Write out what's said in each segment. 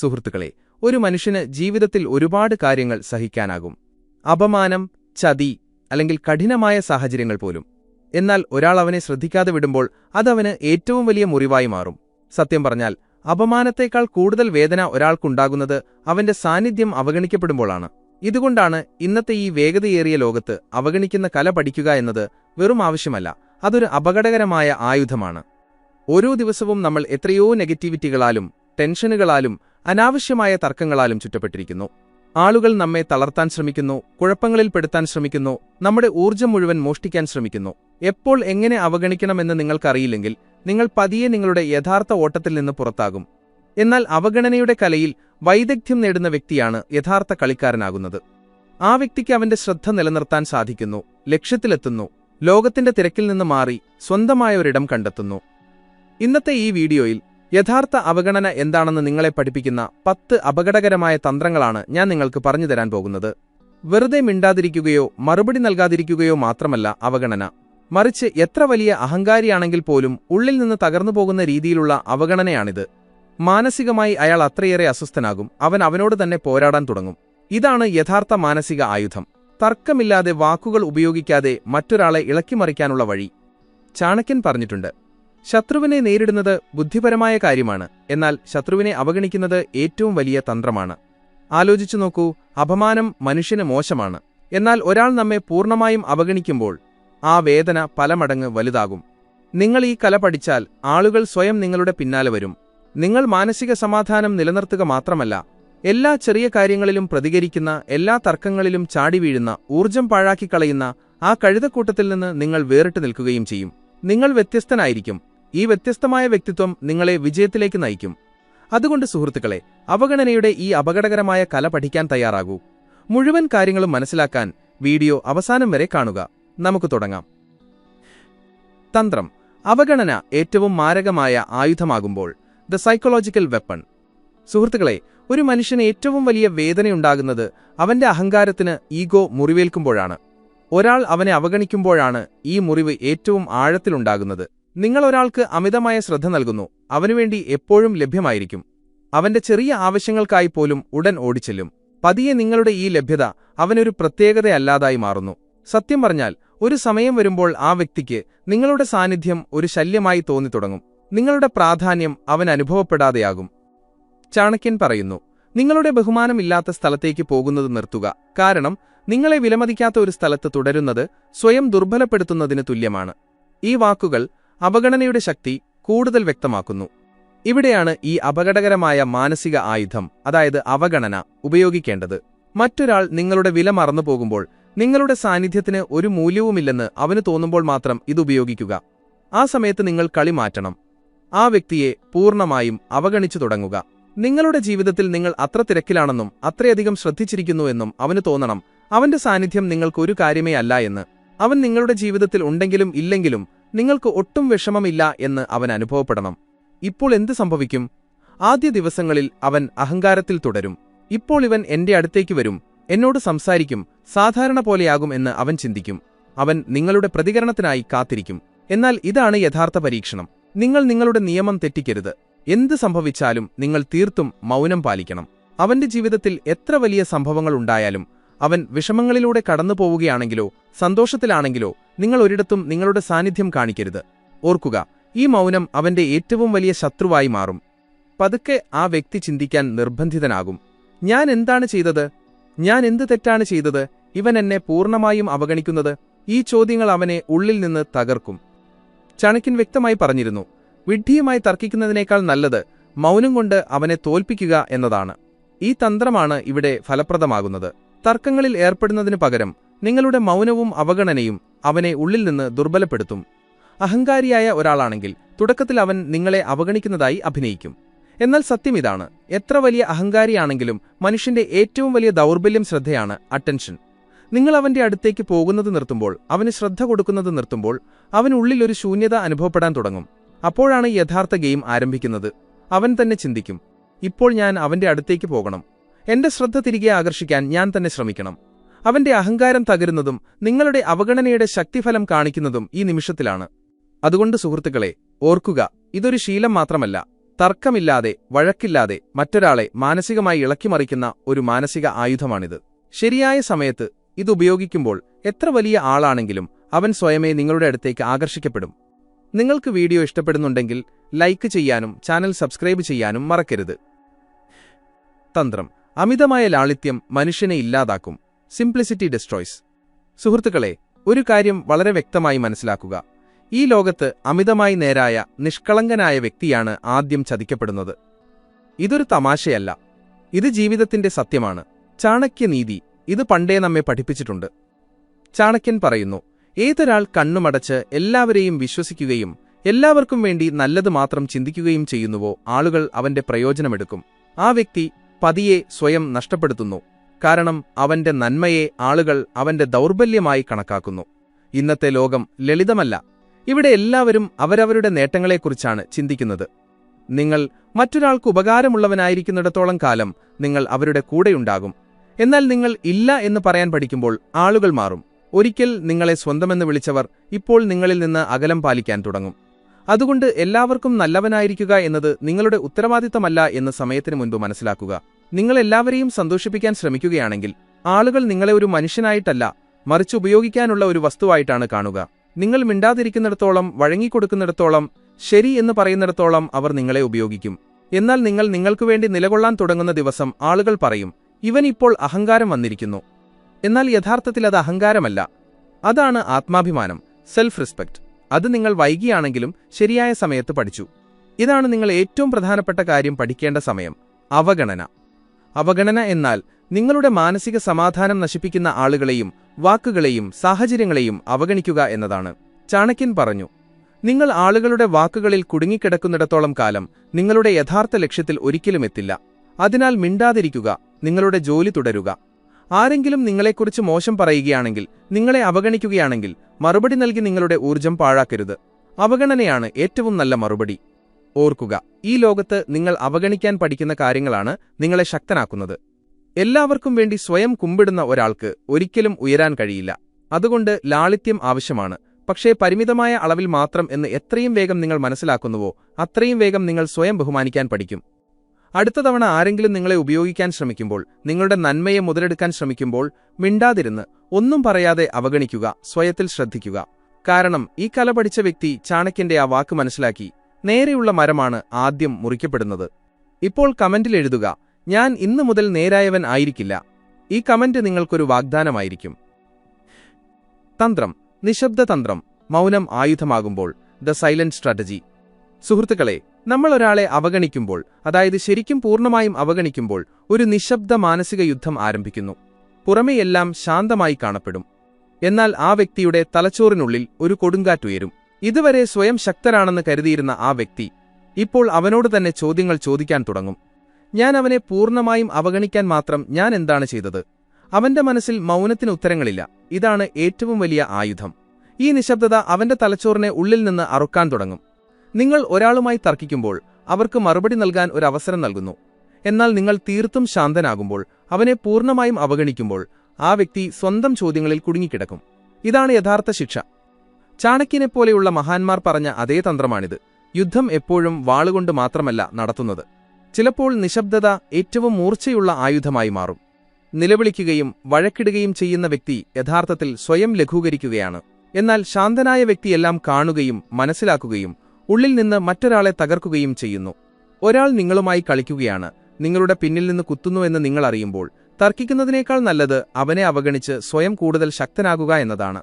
സുഹൃത്തുക്കളെ ഒരു മനുഷ്യന് ജീവിതത്തിൽ ഒരുപാട് കാര്യങ്ങൾ സഹിക്കാനാകും. അപമാനം ചതി അല്ലെങ്കിൽ കഠിനമായ സാഹചര്യങ്ങൾ പോലും. എന്നാൽ ഒരാൾ അവനെ ശ്രദ്ധിക്കാതെ വിടുമ്പോൾ അതവന് ഏറ്റവും വലിയ മുറിവായി മാറും. സത്യം പറഞ്ഞാൽ അപമാനത്തേക്കാൾ കൂടുതൽ വേദന ഒരാൾക്കുണ്ടാകുന്നത് അവന്റെ സാന്നിധ്യം അവഗണിക്കപ്പെടുമ്പോഴാണ്. ഇതുകൊണ്ടാണ് ഇന്നത്തെ ഈ വേഗതയേറിയ ലോകത്ത് അവഗണിക്കുന്ന കല പഠിക്കുക എന്നത് വെറും ആവശ്യമല്ല അതൊരു അപകടകരമായ ആയുധമാണ്. ഓരോ ദിവസവും നമ്മൾ എത്രയോ നെഗറ്റിവിറ്റികളാലും ടെൻഷനുകളാലും അനാവശ്യമായ തർക്കങ്ങളാലും ചുറ്റപ്പെട്ടിരിക്കുന്നു. ആളുകൾ നമ്മെ തളർത്താൻ ശ്രമിക്കുന്നു കുഴപ്പങ്ങളിൽ പെടുത്താൻ ശ്രമിക്കുന്നു നമ്മുടെ ഊർജം മുഴുവൻ മോഷ്ടിക്കാൻ ശ്രമിക്കുന്നു. എപ്പോൾ എങ്ങനെ അവഗണിക്കണമെന്ന് നിങ്ങൾക്കറിയില്ലെങ്കിൽ നിങ്ങൾ പതിയെ നിങ്ങളുടെ യഥാർത്ഥ ഓട്ടത്തിൽ നിന്ന് പുറത്താകും. എന്നാൽ അവഗണനയുടെ കലയിൽ വൈദഗ്ധ്യം നേടുന്ന വ്യക്തിയാണ് യഥാർത്ഥ കളിക്കാരനാകുന്നത്. ആ വ്യക്തിക്ക് അവന്റെ ശ്രദ്ധ നിലനിർത്താൻ സാധിക്കുന്നു ലക്ഷ്യത്തിലെത്തുന്നു ലോകത്തിന്റെ തിരക്കിൽ നിന്ന് മാറി സ്വന്തമായ ഒരിടം കണ്ടെത്തുന്നു. ഇന്നത്തെ ഈ വീഡിയോയിൽ യഥാർത്ഥ അവഗണന എന്താണെന്ന് നിങ്ങളെ പഠിപ്പിക്കുന്ന പത്ത് അപകടകരമായ തന്ത്രങ്ങളാണ് ഞാൻ നിങ്ങൾക്ക് പറഞ്ഞു തരാൻ പോകുന്നത്. വെറുതെ മിണ്ടാതിരിക്കുകയോ മറുപടി നൽകാതിരിക്കുകയോ മാത്രമല്ല അവഗണന. മറിച്ച് എത്ര വലിയ അഹങ്കാരിയാണെങ്കിൽ പോലും ഉള്ളിൽ നിന്ന് തകർന്നു പോകുന്ന രീതിയിലുള്ള അവഗണനയാണിത്. മാനസികമായി അയാൾ അത്രയേറെ അസ്വസ്ഥനാകും അവൻ അവനോട് തന്നെ പോരാടാൻ തുടങ്ങും. ഇതാണ് യഥാർത്ഥ മാനസിക ആയുധം. തർക്കമില്ലാതെ വാക്കുകൾ ഉപയോഗിക്കാതെ മറ്റൊരാളെ ഇളക്കിമറിക്കാനുള്ള വഴി. ചാണക്യൻ പറഞ്ഞിട്ടുണ്ട് ശത്രുവിനെ നേരിടുന്നത് ബുദ്ധിപരമായ കാര്യമാണ് എന്നാൽ ശത്രുവിനെ അവഗണിക്കുന്നത് ഏറ്റവും വലിയ തന്ത്രമാണ്. ആലോചിച്ചു നോക്കൂ അപമാനം മനുഷ്യന് മോശമാണ്. എന്നാൽ ഒരാൾ നമ്മെ പൂർണമായും അവഗണിക്കുമ്പോൾ ആ വേദന പലമടങ്ങ് വലുതാകും. നിങ്ങൾ ഈ കല പഠിച്ചാൽ ആളുകൾ സ്വയം നിങ്ങളുടെ പിന്നാലെ വരും. നിങ്ങൾ മാനസിക സമാധാനം നിലനിർത്തുക മാത്രമല്ല എല്ലാ ചെറിയ കാര്യങ്ങളിലും പ്രതികരിക്കുന്ന എല്ലാ തർക്കങ്ങളിലും ചാടി വീഴുന്ന ഊർജം പാഴാക്കിക്കളയുന്ന ആ കഴുതക്കൂട്ടത്തിൽ നിന്ന് നിങ്ങൾ വേറിട്ട് നിൽക്കുകയും ചെയ്യും. നിങ്ങൾ വ്യത്യസ്തനായിരിക്കും. ഈ വ്യത്യസ്തമായ വ്യക്തിത്വം നിങ്ങളെ വിജയത്തിലേക്ക് നയിക്കും. അതുകൊണ്ട് സുഹൃത്തുക്കളെ അവഗണനയുടെ ഈ അപകടകരമായ കല പഠിക്കാൻ തയ്യാറാകൂ. മുഴുവൻ കാര്യങ്ങളും മനസ്സിലാക്കാൻ വീഡിയോ അവസാനം വരെ കാണുക. നമുക്ക് തുടങ്ങാം. തന്ത്രം. അവഗണന ഏറ്റവും മാരകമായ ആയുധമാകുമ്പോൾ ദ സൈക്കോളജിക്കൽ വെപ്പൺ. സുഹൃത്തുക്കളെ ഒരു മനുഷ്യന് ഏറ്റവും വലിയ വേദനയുണ്ടാകുന്നത് അവന്റെ അഹങ്കാരത്തിന് ഈഗോ മുറിവേൽക്കുമ്പോഴാണ്. ഒരാൾ അവനെ അവഗണിക്കുമ്പോഴാണ് ഈ മുറിവ് ഏറ്റവും ആഴത്തിലുണ്ടാകുന്നത്. നിങ്ങൾ ഒരാൾക്ക് അമിതമായ ശ്രദ്ധ നൽകുന്നു. അവനുവേണ്ടി എപ്പോഴും ലഭ്യമായിരിക്കും. അവന്റെ ചെറിയ ആവശ്യങ്ങൾക്കായി പോലും ഉടൻ ഓടിച്ചെല്ലും. പതിയെ നിങ്ങളുടെ ഈ ലഭ്യത അവനൊരു പ്രത്യേകതയല്ലാതായി മാറുന്നു. സത്യം പറഞ്ഞാൽ ഒരു സമയം വരുമ്പോൾ ആ വ്യക്തിക്ക് നിങ്ങളുടെ സാന്നിധ്യം ഒരു ശല്യമായി തോന്നിത്തുടങ്ങും. നിങ്ങളുടെ പ്രാധാന്യം അവൻ അനുഭവപ്പെടാതെയാകും. ചാണക്യൻ പറയുന്നു നിങ്ങളുടെ ബഹുമാനമില്ലാത്ത സ്ഥലത്തേക്ക് പോകുന്നത് നിർത്തുക. കാരണം നിങ്ങളെ വിലമതിക്കാത്ത ഒരു സ്ഥലത്ത് തുടരുന്നത് സ്വയം ദുർബലപ്പെടുത്തുന്നതിന് തുല്യമാണ്. ഈ വാക്കുകൾ അവഗണനയുടെ ശക്തി കൂടുതൽ വ്യക്തമാക്കുന്നു. ഇവിടെയാണ് ഈ അപകടകരമായ മാനസിക ആയുധം അതായത് അവഗണന ഉപയോഗിക്കേണ്ടത്. മറ്റൊരാൾ നിങ്ങളുടെ വില മറന്നു പോകുമ്പോൾ നിങ്ങളുടെ സാന്നിധ്യത്തിന് ഒരു മൂല്യവുമില്ലെന്ന് അവന് തോന്നുമ്പോൾ മാത്രം ഇത് ഉപയോഗിക്കുക. ആ സമയത്ത് നിങ്ങൾ കളി മാറ്റണം. ആ വ്യക്തിയെ പൂർണമായും അവഗണിച്ചു തുടങ്ങുക. നിങ്ങളുടെ ജീവിതത്തിൽ നിങ്ങൾ അത്ര തിരക്കിലാണെന്നും അത്രയധികം ശ്രദ്ധിച്ചിരിക്കുന്നുവെന്നും അവന് തോന്നണം. അവന്റെ സാന്നിധ്യം നിങ്ങൾക്കൊരു കാര്യമേ അല്ല എന്ന്. അവൻ നിങ്ങളുടെ ജീവിതത്തിൽ ഉണ്ടെങ്കിലും ഇല്ലെങ്കിലും നിങ്ങൾക്ക് ഒട്ടും വിഷമമില്ല എന്ന് അവൻ അനുഭവപ്പെടണം. ഇപ്പോൾ എന്ത് സംഭവിക്കും? ആദ്യ ദിവസങ്ങളിൽ അവൻ അഹങ്കാരത്തിൽ തുടരും. ഇപ്പോൾ ഇവൻ എന്റെ അടുത്തേക്ക് വരും. എന്നോട് സംസാരിക്കും. സാധാരണ പോലെയാകും എന്ന് അവൻ ചിന്തിക്കും. അവൻ നിങ്ങളുടെ പ്രതികരണത്തിനായി കാത്തിരിക്കും. എന്നാൽ ഇതാണ് യഥാർത്ഥ പരീക്ഷണം. നിങ്ങൾ നിങ്ങളുടെ നിയമം തെറ്റിക്കരുത്. എന്ത് സംഭവിച്ചാലും നിങ്ങൾ തീർത്തും മൗനം പാലിക്കണം. അവന്റെ ജീവിതത്തിൽ എത്ര വലിയ സംഭവങ്ങൾ ഉണ്ടായാലും അവൻ വിഷമങ്ങളിലൂടെ കടന്നു പോവുകയാണെങ്കിലോ സന്തോഷത്തിലാണെങ്കിലോ നിങ്ങൾ ഒരിടത്തും നിങ്ങളുടെ സാന്നിധ്യം കാണിക്കരുത്. ഓർക്കുക ഈ മൗനം അവന്റെ ഏറ്റവും വലിയ ശത്രുവായി മാറും. പതുക്കെ ആ വ്യക്തി ചിന്തിക്കാൻ നിർബന്ധിതനാകും. ഞാൻ എന്താണ് ചെയ്തത്? ഞാൻ എന്ത് തെറ്റാണ് ചെയ്തത്? ഇവൻ എന്നെ പൂർണമായും അവഗണിക്കുന്നത്? ഈ ചോദ്യങ്ങൾ അവനെ ഉള്ളിൽ നിന്ന് തകർക്കും. ചണക്കിൻ വ്യക്തമായി പറഞ്ഞിരുന്നു വിഡ്ഢിയുമായി തർക്കിക്കുന്നതിനേക്കാൾ നല്ലത് മൗനം കൊണ്ട് അവനെ തോൽപ്പിക്കുക എന്നതാണ്. ഈ തന്ത്രമാണ് ഇവിടെ ഫലപ്രദമാകുന്നത്. തർക്കങ്ങളിൽ ഏർപ്പെടുന്നതിനു പകരം നിങ്ങളുടെ മൗനവും അവഗണനയും അവനെ ഉള്ളിൽ നിന്ന് ദുർബലപ്പെടുത്തും. അഹങ്കാരിയായ ഒരാളാണെങ്കിൽ തുടക്കത്തിൽ അവൻ നിങ്ങളെ അവഗണിക്കുന്നതായി അഭിനയിക്കും. എന്നാൽ സത്യം ഇതാണ്. എത്ര വലിയ അഹങ്കാരിയാണെങ്കിലും മനുഷ്യന്റെ ഏറ്റവും വലിയ ദൗർബല്യം ശ്രദ്ധയാണ് അറ്റൻഷൻ നിങ്ങൾ അവന്റെ അടുത്തേക്ക് പോകുന്നത് നിർത്തുമ്പോൾ അവന് ശ്രദ്ധ കൊടുക്കുന്നത് നിർത്തുമ്പോൾ അവനുള്ളിൽ ഒരു ശൂന്യത അനുഭവപ്പെടാൻ തുടങ്ങും. അപ്പോഴാണ് യഥാർത്ഥ ഗെയിം ആരംഭിക്കുന്നത്. അവൻ തന്നെ ചിന്തിക്കും ഇപ്പോൾ ഞാൻ അവന്റെ അടുത്തേക്ക് പോകണം. എന്റെ ശ്രദ്ധ തിരികെ ആകർഷിക്കാൻ ഞാൻ തന്നെ ശ്രമിക്കണം. അവന്റെ അഹങ്കാരം തകരുന്നതും നിങ്ങളുടെ അവഗണനയുടെ ശക്തിഫലം കാണിക്കുന്നതും ഈ നിമിഷത്തിലാണ്. അതുകൊണ്ട് സുഹൃത്തുക്കളെ ഓർക്കുക ഇതൊരു ശീലം മാത്രമല്ല. തർക്കമില്ലാതെ വഴക്കില്ലാതെ മറ്റൊരാളെ മാനസികമായി ഇളക്കിമറിക്കുന്ന ഒരു മാനസിക ആയുധമാണിത്. ശരിയായ സമയത്ത് ഇതുപയോഗിക്കുമ്പോൾ എത്ര വലിയ ആളാണെങ്കിലും അവൻ സ്വയമേ നിങ്ങളുടെ അടുത്തേക്ക് ആകർഷിക്കപ്പെടും. നിങ്ങൾക്ക് വീഡിയോ ഇഷ്ടപ്പെടുന്നുണ്ടെങ്കിൽ ലൈക്ക് ചെയ്യാനും ചാനൽ സബ്സ്ക്രൈബ് ചെയ്യാനും മറക്കരുത്. തന്ത്രം. അമിതമായ ലാളിത്യം മനുഷ്യനെ ഇല്ലാതാക്കും. സിംപ്ലിസിറ്റി ഡിസ്ട്രോയ്സ് സുഹൃത്തുക്കളെ ഒരു കാര്യം വളരെ വ്യക്തമായി മനസ്സിലാക്കുക. ഈ ലോകത്ത് അമിതമായി നേരായ നിഷ്കളങ്കനായ വ്യക്തിയാണ് ആദ്യം ചതിക്കപ്പെടുന്നത്. ഇതൊരു തമാശയല്ല. ഇത് ജീവിതത്തിന്റെ സത്യമാണ്. ചാണക്യനീതി ഇത് പണ്ടേ നമ്മെ പഠിപ്പിച്ചിട്ടുണ്ട്. ചാണക്യൻ പറയുന്നു ഏതൊരാൾ കണ്ണുമടച്ച് എല്ലാവരെയും വിശ്വസിക്കുകയും എല്ലാവർക്കും വേണ്ടി നല്ലത് മാത്രം ചിന്തിക്കുകയും ചെയ്യുന്നുവോ ആളുകൾ അവന്റെ പ്രയോജനമെടുക്കും. ആ വ്യക്തി പതിയെ സ്വയം നഷ്ടപ്പെടുത്തുന്നു. കാരണം അവന്റെ നന്മയെ ആളുകൾ അവന്റെ ദൗർബല്യമായി കണക്കാക്കുന്നു. ഇന്നത്തെ ലോകം ലളിതമല്ല. ഇവിടെ എല്ലാവരും അവരവരുടെ നേട്ടങ്ങളെക്കുറിച്ചാണ് ചിന്തിക്കുന്നത്. നിങ്ങൾ മറ്റൊരാൾക്ക് ഉപകാരമുള്ളവനായിരിക്കുന്നിടത്തോളം കാലം നിങ്ങൾ അവരുടെ കൂടെയുണ്ടാകും. എന്നാൽ നിങ്ങൾ ഇല്ല എന്ന് പറയാൻ പഠിക്കുമ്പോൾ ആളുകൾ മാറും. ഒരിക്കൽ നിങ്ങളെ സ്വന്തമെന്ന് വിളിച്ചവർ ഇപ്പോൾ നിങ്ങളിൽ നിന്ന് അകലം പാലിക്കാൻ തുടങ്ങും. അതുകൊണ്ട് എല്ലാവർക്കും നല്ലവനായിരിക്കുക എന്നത് നിങ്ങളുടെ ഉത്തരവാദിത്തമല്ല എന്ന് സമയത്തിന് മുൻപ് മനസ്സിലാക്കുക. നിങ്ങൾ എല്ലാവരെയും സന്തോഷിപ്പിക്കാൻ ശ്രമിക്കുകയാണെങ്കിൽ ആളുകൾ നിങ്ങളെ ഒരു മനുഷ്യനായിട്ടല്ല മറിച്ച് ഉപയോഗിക്കാനുള്ള ഒരു വസ്തുവായിട്ടാണ് കാണുക. നിങ്ങൾ മിണ്ടാതിരിക്കുന്നിടത്തോളം വഴങ്ങിക്കൊടുക്കുന്നിടത്തോളം ശരി എന്ന് പറയുന്നിടത്തോളം അവർ നിങ്ങളെ ഉപയോഗിക്കും. എന്നാൽ നിങ്ങൾ നിങ്ങൾക്കു വേണ്ടി നിലകൊള്ളാൻ തുടങ്ങുന്ന ദിവസം ആളുകൾ പറയും ഇവൻ ഇപ്പോൾ അഹങ്കാരം വന്നിരിക്കുന്നു. എന്നാൽ യഥാർത്ഥത്തിൽ അത് അഹങ്കാരമല്ല. അതാണ് ആത്മാഭിമാനം സെൽഫ് റെസ്പെക്ട് അത് നിങ്ങൾ വൈകിയാണെങ്കിലും ശരിയായ സമയത്ത് പഠിച്ചു. ഇതാണ് നിങ്ങൾ ഏറ്റവും പ്രധാനപ്പെട്ട കാര്യം പഠിക്കേണ്ട സമയം അവഗണന. അവഗണന എന്നാൽ നിങ്ങളുടെ മാനസിക സമാധാനം നശിപ്പിക്കുന്ന ആളുകളെയും വാക്കുകളെയും സാഹചര്യങ്ങളെയും അവഗണിക്കുക എന്നതാണ്. ചാണക്യൻ പറഞ്ഞു നിങ്ങൾ ആളുകളുടെ വാക്കുകളിൽ കുടുങ്ങിക്കിടക്കുന്നിടത്തോളം കാലം നിങ്ങളുടെ യഥാർത്ഥ ലക്ഷ്യത്തിൽ ഒരിക്കലും എത്തില്ല. അതിനാൽ മിണ്ടാതിരിക്കുക നിങ്ങളുടെ ജോലി തുടരുക. ആരെങ്കിലും നിങ്ങളെക്കുറിച്ച് മോശം പറയുകയാണെങ്കിൽ നിങ്ങളെ അവഗണിക്കുകയാണെങ്കിൽ മറുപടി നൽകി നിങ്ങളുടെ ഊർജം പാഴാക്കരുത്. അവഗണനയാണ് ഏറ്റവും നല്ല മറുപടി. ഓർക്കുക ഈ ലോകത്ത് നിങ്ങൾ അവഗണിക്കാൻ പഠിക്കുന്ന കാര്യങ്ങളാണ് നിങ്ങളെ ശക്തനാക്കുന്നത്. എല്ലാവർക്കും വേണ്ടി സ്വയം കുമ്പിടുന്ന ഒരാൾക്ക് ഒരിക്കലും ഉയരാൻ കഴിയില്ല. അതുകൊണ്ട് ലാളിത്യം ആവശ്യമാണ്. പക്ഷേ പരിമിതമായ അളവിൽ മാത്രം എന്ന് എത്രയും വേഗം നിങ്ങൾ മനസ്സിലാക്കുന്നുവോ അത്രയും വേഗം നിങ്ങൾ സ്വയം ബഹുമാനിക്കാൻ പഠിക്കും. അടുത്ത തവണ ആരെങ്കിലും നിങ്ങളെ ഉപയോഗിക്കാൻ ശ്രമിക്കുമ്പോൾ നിങ്ങളുടെ നന്മയെ മുതലെടുക്കാൻ ശ്രമിക്കുമ്പോൾ മിണ്ടാതിരുന്ന് ഒന്നും പറയാതെ അവഗണിക്കുക സ്വയത്തിൽ ശ്രദ്ധിക്കുക. കാരണം ഈ കല പഠിച്ച വ്യക്തി ചാണക്യന്റെ ആ വാക്ക് മനസ്സിലാക്കി നേരെയുള്ള മരമാണ് ആദ്യം മുറിക്കപ്പെടുന്നത്. ഇപ്പോൾ കമന്റിൽ എഴുതുക ഞാൻ ഇന്നു മുതൽ നേരായവൻ ആയിരിക്കില്ല. ഈ കമന്റ് നിങ്ങൾക്കൊരു വാഗ്ദാനമായിരിക്കും. തന്ത്രം നിശബ്ദ തന്ത്രം മൗനം ആയുധമാകുമ്പോൾ ദ സൈലന്റ് സ്ട്രാറ്റജി. സുഹൃത്തുക്കളെ നമ്മൾ ഒരാളെ അവഗണിക്കുമ്പോൾ അതായത് ശരിക്കും പൂർണമായും അവഗണിക്കുമ്പോൾ ഒരു നിശബ്ദ മാനസിക യുദ്ധം ആരംഭിക്കുന്നു. പുറമെയെല്ലാം ശാന്തമായി കാണപ്പെടും. എന്നാൽ ആ വ്യക്തിയുടെ തലച്ചോറിനുള്ളിൽ ഒരു കൊടുങ്കാറ്റുയരും. ഇതുവരെ സ്വയം ശക്തരാണെന്ന് കരുതിയിരുന്ന ആ വ്യക്തി ഇപ്പോൾ അവനോട് തന്നെ ചോദ്യങ്ങൾ ചോദിക്കാൻ തുടങ്ങും. ഞാൻ അവനെ പൂർണമായും അവഗണിക്കാൻ മാത്രം ഞാൻ എന്താണ് ചെയ്തത്? അവന്റെ മനസ്സിൽ മൗനത്തിന് ഉത്തരങ്ങളില്ല. ഇതാണ് ഏറ്റവും വലിയ ആയുധം. ഈ നിശബ്ദത അവന്റെ തലച്ചോറിനെ ഉള്ളിൽ നിന്ന് അറുക്കാൻ തുടങ്ങും. നിങ്ങൾ ഒരാളുമായി തർക്കിക്കുമ്പോൾ അവർക്ക് മറുപടി നൽകാൻ ഒരു അവസരം നൽകുന്നു. എന്നാൽ നിങ്ങൾ തീർത്തും ശാന്തനാകുമ്പോൾ അവനെ പൂർണമായും അവഗണിക്കുമ്പോൾ ആ വ്യക്തി സ്വന്തം ചോദ്യങ്ങളിൽ കുടുങ്ങിക്കിടക്കും. ഇതാണ് യഥാർത്ഥ ശിക്ഷ. ചാണക്യനെപ്പോലെയുള്ള മഹാന്മാർ പറഞ്ഞ അതേ തന്ത്രമാണിത്. യുദ്ധം എപ്പോഴും വാളുകൊണ്ട് മാത്രമല്ല നടത്തുന്നത്. ചിലപ്പോൾ നിശബ്ദത ഏറ്റവും മൂർച്ചയുള്ള ആയുധമായി മാറും. നിലവിളിക്കുകയും വഴക്കിടുകയും ചെയ്യുന്ന വ്യക്തി യഥാർത്ഥത്തിൽ സ്വയം ലഘൂകരിക്കുകയാണ്. എന്നാൽ ശാന്തനായ വ്യക്തിയെല്ലാം കാണുകയും മനസ്സിലാക്കുകയും ഉള്ളിൽ നിന്ന് മറ്റൊരാളെ തകർക്കുകയും ചെയ്യുന്നു. ഒരാൾ നിങ്ങളുമായി കളിക്കുകയാണ്. നിങ്ങളുടെ പിന്നിൽ നിന്ന് കുത്തുന്നുവെന്ന് നിങ്ങൾ അറിയുമ്പോൾ തർക്കിക്കുന്നതിനേക്കാൾ നല്ലത് അവനെ അവഗണിച്ച് സ്വയം കൂടുതൽ ശക്തനാകുക എന്നതാണ്.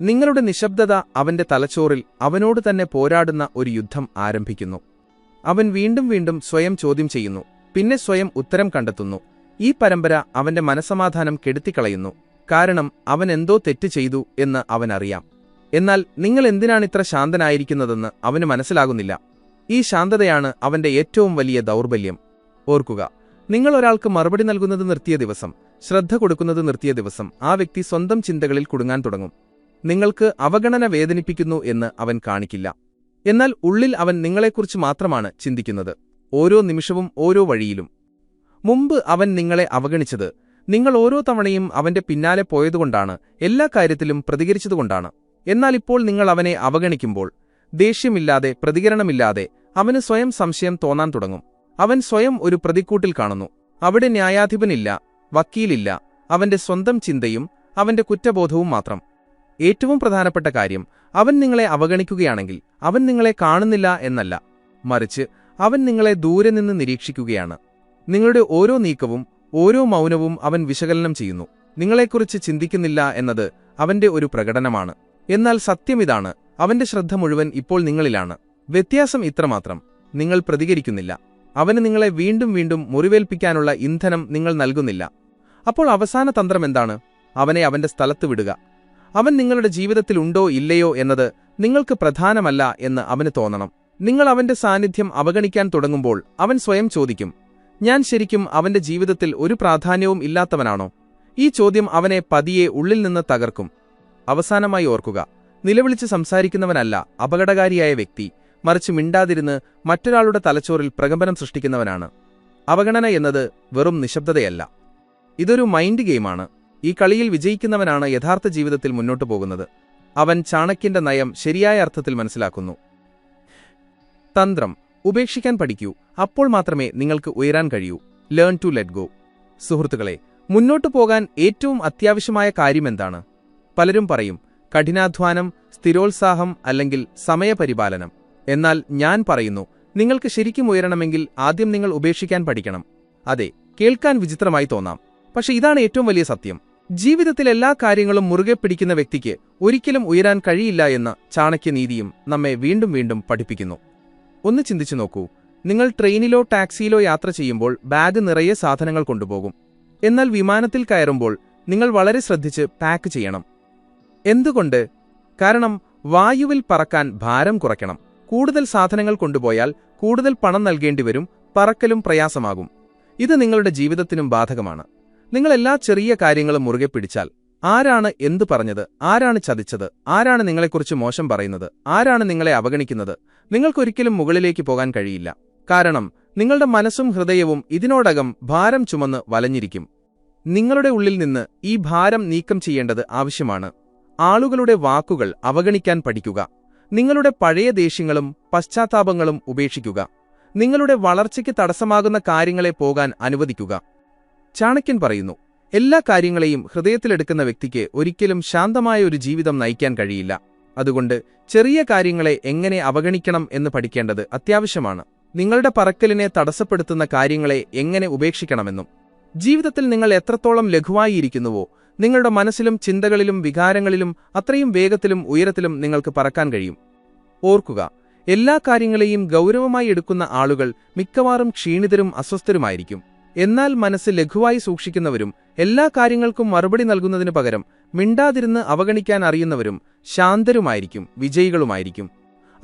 നിങ്ങളുടെ നിശബ്ദത അവന്റെ തലച്ചോറിൽ അവനോട് തന്നെ പോരാടുന്ന ഒരു യുദ്ധം ആരംഭിക്കുന്നു. അവൻ വീണ്ടും വീണ്ടും സ്വയം ചോദ്യം ചെയ്യുന്നു. പിന്നെ സ്വയം ഉത്തരം കണ്ടെത്തുന്നു. ഈ പരമ്പര അവന്റെ മനസമാധാനം കെടുത്തിക്കളയുന്നു. കാരണം അവൻ എന്തോ തെറ്റ് ചെയ്തു എന്ന് അവനറിയാം. എന്നാൽ നിങ്ങൾ എന്തിനാണിത്ര ശാന്തനായിരിക്കുന്നതെന്ന് അവന് മനസ്സിലാകുന്നില്ല. ഈ ശാന്തതയാണ് അവന്റെ ഏറ്റവും വലിയ ദൗർബല്യം. ഓർക്കുക നിങ്ങൾ ഒരാൾക്ക് മറുപടി നൽകുന്നത് നിർത്തിയ ദിവസം ശ്രദ്ധ കൊടുക്കുന്നത് നിർത്തിയ ദിവസം ആ വ്യക്തി സ്വന്തം ചിന്തകളിൽ കുടുങ്ങാൻ തുടങ്ങും. നിങ്ങൾക്ക് അവഗണന വേദനിപ്പിക്കുന്നു എന്ന് അവൻ കാണിക്കില്ല. എന്നാൽ ഉള്ളിൽ അവൻ നിങ്ങളെക്കുറിച്ച് മാത്രമാണ് ചിന്തിക്കുന്നത്. ഓരോ നിമിഷവും ഓരോ വഴിയിലും. മുമ്പ് അവൻ നിങ്ങളെ അവഗണിച്ചത് നിങ്ങൾ ഓരോ തവണയും അവന്റെ പിന്നാലെ പോയതുകൊണ്ടാണ് എല്ലാ കാര്യത്തിലും പ്രതികരിച്ചതുകൊണ്ടാണ്. എന്നാൽ ഇപ്പോൾ നിങ്ങൾ അവനെ അവഗണിക്കുമ്പോൾ ദേഷ്യമില്ലാതെ പ്രതികരണമില്ലാതെ അവന് സ്വയം സംശയം തോന്നാൻ തുടങ്ങും. അവൻ സ്വയം ഒരു പ്രതിക്കൂട്ടിൽ കാണുന്നു. അവിടെ ന്യായാധിപനില്ല വക്കീലില്ല അവന്റെ സ്വന്തം ചിന്തയും അവന്റെ കുറ്റബോധവും മാത്രം. ഏറ്റവും പ്രധാനപ്പെട്ട കാര്യം അവൻ നിങ്ങളെ അവഗണിക്കുകയാണെങ്കിൽ അവൻ നിങ്ങളെ കാണുന്നില്ല എന്നല്ല. മറിച്ച് അവൻ നിങ്ങളെ ദൂരെ നിന്ന് നിരീക്ഷിക്കുകയാണ്. നിങ്ങളുടെ ഓരോ നീക്കവും ഓരോ മൗനവും അവൻ വിശകലനം ചെയ്യുന്നു. നിങ്ങളെക്കുറിച്ച് ചിന്തിക്കുന്നില്ല എന്നത് അവന്റെ ഒരു പ്രകടനമാണ്. എന്നാൽ സത്യം ഇതാണ് അവന്റെ ശ്രദ്ധ മുഴുവൻ ഇപ്പോൾ നിങ്ങളിലാണ്. വ്യത്യാസം ഇത്രമാത്രം നിങ്ങൾ പ്രതികരിക്കുന്നില്ല. അവന് നിങ്ങളെ വീണ്ടും വീണ്ടും മുറിവേൽപ്പിക്കാനുള്ള ഇന്ധനം നിങ്ങൾ നൽകുന്നില്ല. അപ്പോൾ അവസാന തന്ത്രം എന്താണ്? അവനെ അവന്റെ സ്ഥലത്ത് വിടുക. അവൻ നിങ്ങളുടെ ജീവിതത്തിൽ ഉണ്ടോ ഇല്ലയോ എന്നത് നിങ്ങൾക്ക് പ്രധാനമല്ല എന്ന് അവന് തോന്നണം. നിങ്ങൾ അവന്റെ സാന്നിധ്യം അവഗണിക്കാൻ തുടങ്ങുമ്പോൾ അവൻ സ്വയം ചോദിക്കും ഞാൻ ശരിക്കും അവന്റെ ജീവിതത്തിൽ ഒരു പ്രാധാന്യവും ഇല്ലാത്തവനാണോ? ഈ ചോദ്യം അവനെ പതിയെ ഉള്ളിൽ നിന്ന് തകർക്കും. അവസാനമായി ഓർക്കുക നിലവിളിച്ച് സംസാരിക്കുന്നവനല്ല അപകടകാരിയായ വ്യക്തി മറിച്ച് മിണ്ടാതിരുന്ന് മറ്റൊരാളുടെ തലച്ചോറിൽ പ്രകമ്പനം സൃഷ്ടിക്കുന്നവനാണ്. അവഗണന എന്നത് വെറും നിശബ്ദതയല്ല. ഇതൊരു മൈൻഡ് ഗെയിമാണ്. ഈ കളിയിൽ വിജയിക്കുന്നവനാണ് യഥാർത്ഥ ജീവിതത്തിൽ മുന്നോട്ടു പോകുന്നത്. അവൻ ചാണക്യന്റെ നയം ശരിയായ അർത്ഥത്തിൽ മനസ്സിലാക്കുന്നു. തന്ത്രം. ഉപേക്ഷിക്കാൻ പഠിക്കൂ. അപ്പോൾ മാത്രമേ നിങ്ങൾക്ക് ഉയരാൻ കഴിയൂ. ലേൺ ടു ലെറ്റ് ഗോ സുഹൃത്തുക്കളെ മുന്നോട്ടു പോകാൻ ഏറ്റവും അത്യാവശ്യമായ കാര്യമെന്താണ് പലരും പറയും കഠിനാധ്വാനം സ്ഥിരോത്സാഹം അല്ലെങ്കിൽ സമയപരിപാലനം. എന്നാൽ ഞാൻ പറയുന്നു നിങ്ങൾക്ക് ശരിക്കും ഉയരണമെങ്കിൽ ആദ്യം നിങ്ങൾ ഉപേക്ഷിക്കാൻ പഠിക്കണം. അതെ കേൾക്കാൻ വിചിത്രമായി തോന്നാം. പക്ഷെ ഇതാണ് ഏറ്റവും വലിയ സത്യം. ജീവിതത്തിൽ എല്ലാ കാര്യങ്ങളും മുറുകെ പിടിക്കുന്ന വ്യക്തിക്ക് ഒരിക്കലും ഉയരാൻ കഴിയില്ല എന്ന ചാണക്യനീതിയും നമ്മെ വീണ്ടും വീണ്ടും പഠിപ്പിക്കുന്നു. ഒന്ന് ചിന്തിച്ചു നോക്കൂ നിങ്ങൾ ട്രെയിനിലോ ടാക്സിയിലോ യാത്ര ചെയ്യുമ്പോൾ ബാഗ് നിറയെ സാധനങ്ങൾ കൊണ്ടുപോകും. എന്നാൽ വിമാനത്തിൽ കയറുമ്പോൾ നിങ്ങൾ വളരെ ശ്രദ്ധിച്ച് പാക്ക് ചെയ്യണം. എന്തുകൊണ്ട്? കാരണം വായുവിൽ പറക്കാൻ ഭാരം കുറയ്ക്കണം. കൂടുതൽ സാധനങ്ങൾ കൊണ്ടുപോയാൽ കൂടുതൽ പണം നൽകേണ്ടി വരും പറക്കലും പ്രയാസമാകും. ഇത് നിങ്ങളുടെ ജീവിതത്തിനും ബാധകമാണ്. നിങ്ങൾ എല്ലാ ചെറിയ കാര്യങ്ങളും മുറുകെ പിടിച്ചാൽ ആരാണ് എന്തു പറഞ്ഞത് ആരാണ് ചതിച്ചത് ആരാണ് നിങ്ങളെക്കുറിച്ച് മോശം പറയുന്നത് ആരാണ് നിങ്ങളെ അവഗണിക്കുന്നത് നിങ്ങൾക്കൊരിക്കലും മുകളിലേക്ക് പോകാൻ കഴിയില്ല. കാരണം നിങ്ങളുടെ മനസ്സും ഹൃദയവും ഇതിനോടകം ഭാരം ചുമന്ന് വലഞ്ഞിരിക്കും. നിങ്ങളുടെ ഉള്ളിൽ നിന്ന് ഈ ഭാരം നീക്കം ചെയ്യേണ്ടത് ആവശ്യമാണ്. ആളുകളുടെ വാക്കുകൾ അവഗണിക്കാൻ പഠിക്കുക. നിങ്ങളുടെ പഴയ ദേഷ്യങ്ങളും പശ്ചാത്താപങ്ങളും ഉപേക്ഷിക്കുക. നിങ്ങളുടെ വളർച്ചയ്ക്ക് തടസ്സമാകുന്ന കാര്യങ്ങളെ പോകാൻ അനുവദിക്കുക. ചാണക്യൻ പറയുന്നു എല്ലാ കാര്യങ്ങളെയും ഹൃദയത്തിലെടുക്കുന്ന വ്യക്തിക്ക് ഒരിക്കലും ശാന്തമായ ഒരു ജീവിതം നയിക്കാൻ കഴിയില്ല. അതുകൊണ്ട് ചെറിയ കാര്യങ്ങളെ എങ്ങനെ അവഗണിക്കണം എന്ന് പഠിക്കേണ്ടത് അത്യാവശ്യമാണ്. നിങ്ങളുടെ പറക്കലിനെ തടസ്സപ്പെടുത്തുന്ന കാര്യങ്ങളെ എങ്ങനെ ഉപേക്ഷിക്കണമെന്നും. ജീവിതത്തിൽ നിങ്ങൾ എത്രത്തോളം ലഘുവായിരിക്കുന്നുവോ നിങ്ങളുടെ മനസ്സിലും ചിന്തകളിലും വികാരങ്ങളിലും അത്രയും വേഗത്തിലും ഉയരത്തിലും നിങ്ങൾക്ക് പറക്കാൻ കഴിയും. ഓർക്കുക എല്ലാ കാര്യങ്ങളെയും ഗൗരവമായി എടുക്കുന്ന ആളുകൾ മിക്കവാറും ക്ഷീണിതരും അസ്വസ്ഥരുമായിരിക്കും. എന്നാൽ മനസ്സ് ലഘുവായി സൂക്ഷിക്കുന്നവരും എല്ലാ കാര്യങ്ങൾക്കും മറുപടി നൽകുന്നതിനു പകരം മിണ്ടാതിരുന്ന് അവഗണിക്കാൻ അറിയുന്നവരും ശാന്തരുമായിരിക്കും വിജയികളുമായിരിക്കും.